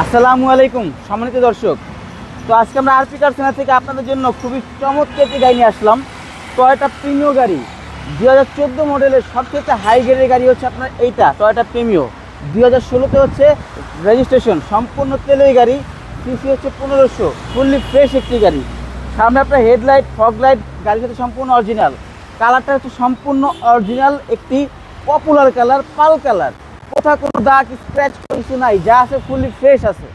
আসসালামু আলাইকুম, সম্মানিত দর্শক। তো আজকে আমরা আরপি কার সেনা থেকে আপনাদের জন্য খুবই চমৎকার একটি গাড়ি নিয়ে আসলাম। টয়টা প্রিমিও গাড়ি। দু হাজার চোদ্দ মডেলের সবচেয়ে হাই গ্রেডের গাড়ি হচ্ছে আপনার এইটা, টয়টা প্রিমিও। দু হাজার ষোলোতে হচ্ছে রেজিস্ট্রেশন সম্পূর্ণ তেলের গাড়ি। সিসি হচ্ছে পনেরোশো ফুললি ফ্রেশ একটি গাড়ি। সামনে আপনার হেডলাইট ফগ লাইট গাড়ির সাথে সম্পূর্ণ অরিজিনাল কালারটা হচ্ছে সম্পূর্ণ অরিজিনাল একটি পপুলার কালার পাল কালার কোথাও কোনো দাগ স্ক্র্যাচ কিছু নাই, যা আছে ফুললি ফ্রেশ আছে।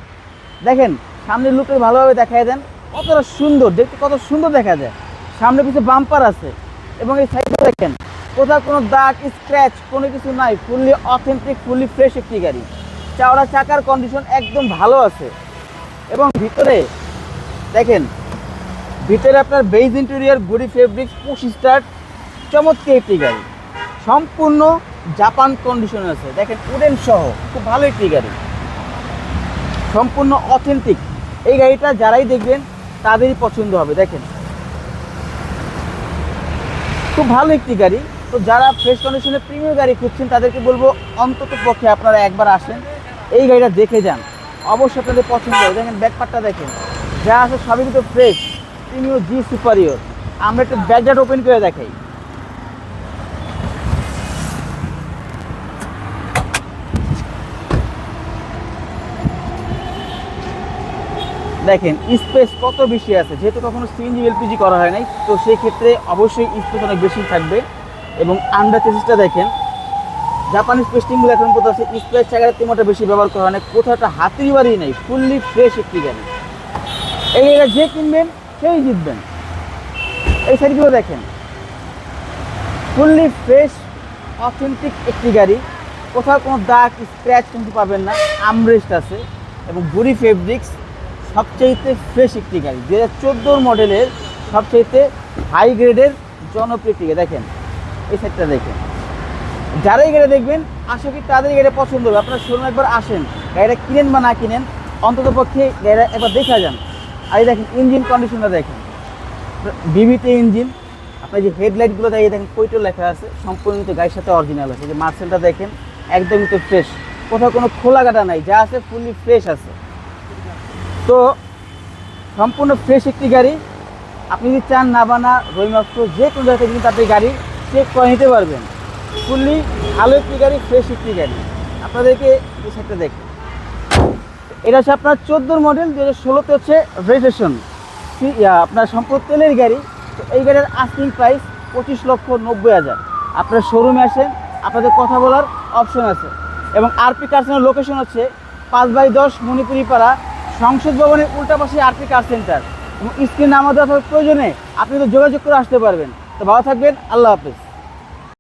দেখেন, সামনের লুকটা ভালোভাবে দেখাই দেন। কতটা সুন্দর, দেখতে কত সুন্দর দেখা যায় সামনে পিছনে বাম্পার আছে। এবং এই সাইডে দেখেন, কোথাও কোনো দাগ স্ক্র্যাচ কোনো কিছু নাই ফুললি অথেন্টিক ফুললি ফ্রেশ একটি গাড়ি। চাওড়া চাকার কন্ডিশন একদম ভালো আছে। এবং ভিতরে, দেখেন, ভিতরে আপনার বেজ ইন্টেরিয়ার গুড়ি ফেব্রিক্স পুশ স্টার্ট চমৎকার একটি গাড়ি। সম্পূর্ণ জাপান কন্ডিশন আছে। দেখেন, উডেন সহ খুব ভালো একটি গাড়ি। সম্পূর্ণ অথেন্টিক এই গাড়িটা যারাই দেখবেন, তাদেরই পছন্দ হবে। দেখেন। খুব ভালো একটি গাড়ি। তো যারা ফ্রেশ কন্ডিশনে প্রিমিয়াম গাড়ি খুঁজছেন, তাদেরকে বলব, অন্তত পক্ষে আপনারা একবার আসেন। এই গাড়িটা দেখে যান। অবশ্যই আপনাদের পছন্দ হবে। দেখেন ব্যাকপারটা দেখেন। যা আছে সবই কিন্তু ফ্রেশ প্রিমিয়াম জি সুপারিয়র আমরা একটু ব্যাকডাট ওপেন করে দেখাই। দেখেন স্পেস কত বেশি আছে? যেহেতু কখনো সিএনজি এলপিজি করা হয় নাই, তো সেই ক্ষেত্রে অবশ্যই স্পেস অনেক বেশি থাকবে। এবং আন্ডার চেসিসটা দেখেন জাপানিজ পেস্টিংগুলো এখন কোথাও আছে স্পেস জায়গায় তেমনটা বেশি ব্যবহার করা হয় না কোথাও একটা হাতির বাড়ি নেই ফুললি ফ্রেশ একটি গাড়ি। এই গাড়িটা যে কিনবেন, সেই জিতবেন। এই সাইডগুলো দেখেন ফুললি ফ্রেশ অথেন্টিক একটি গাড়ি। কোথাও কোনো দাগ স্ক্র্যাচ কিন্তু পাবেন না আমরেস্ট আছে এবং গুড়ি ফেব্রিক্স সবচাইতে ফ্রেশ একটি গাড়ি। দু হাজার চোদ্দোর মডেলের সবচাইতে হাই গ্রেডের জনপ্রিয় গাড়ি। দেখেন, এই সাইডটা দেখেন। যারাই গাড়ি দেখবেন, আশা করি তাদের গাড়ি পছন্দ হবে। আপনারা শোরুম একবার আসেন, গাড়িটা কিনেন বা না কিনেন, অন্তত পক্ষে গাড়িটা একবার দেখা যান। আর এই দেখেন ইঞ্জিন কন্ডিশনটা দেখেন। বিবিতে ইঞ্জিন আপনার যে হেডলাইটগুলো দেখে দেখেন কইটো লেখা আছে। সম্পূর্ণ গাড়ির সাথে অরিজিনাল আছে। যে মার্সেলটা দেখেন একদমই তো ফ্রেশ কোথাও কোনো খোলা কাটা নাই, যা আছে ফুললি ফ্রেশ আছে। তো সম্পূর্ণ ফ্রেশ একটি গাড়ি। আপনি যদি চান না বানা রই রইমাত্র যে কোনো জায়গা থেকে কিন্তু আপনি গাড়ি চেক করে নিতে পারবেন। ফুললি ভালো একটি গাড়ি ফ্রেশ একটি গাড়ি। আপনাদেরকে এই সাইডটা দেখেন এটা হচ্ছে আপনার চোদ্দোর মডেল দু হাজার ষোলোতে হচ্ছে রেজিস্ট্রেশন আপনার সম্পদ তেলের গাড়ি। তো এই গাড়ির আস্কিং প্রাইস পঁচিশ লক্ষ নব্বই হাজার। আপনার শোরুমে আসেন, আপনাদের কথা বলার অপশন আছে। এবং আরপি কার লোকেশন হচ্ছে পাঁচ বাই দশ মণিপুরি পাড়া সংসদ ভবনের উল্টা পাশে আরপি কার সেন্টার। এবং স্ক্রিন আমাদের দেওয়ার প্রয়োজনে আপনি তো যোগাযোগ করে আসতে পারবেন। তো ভালো থাকবেন, আল্লাহ হাফেজ।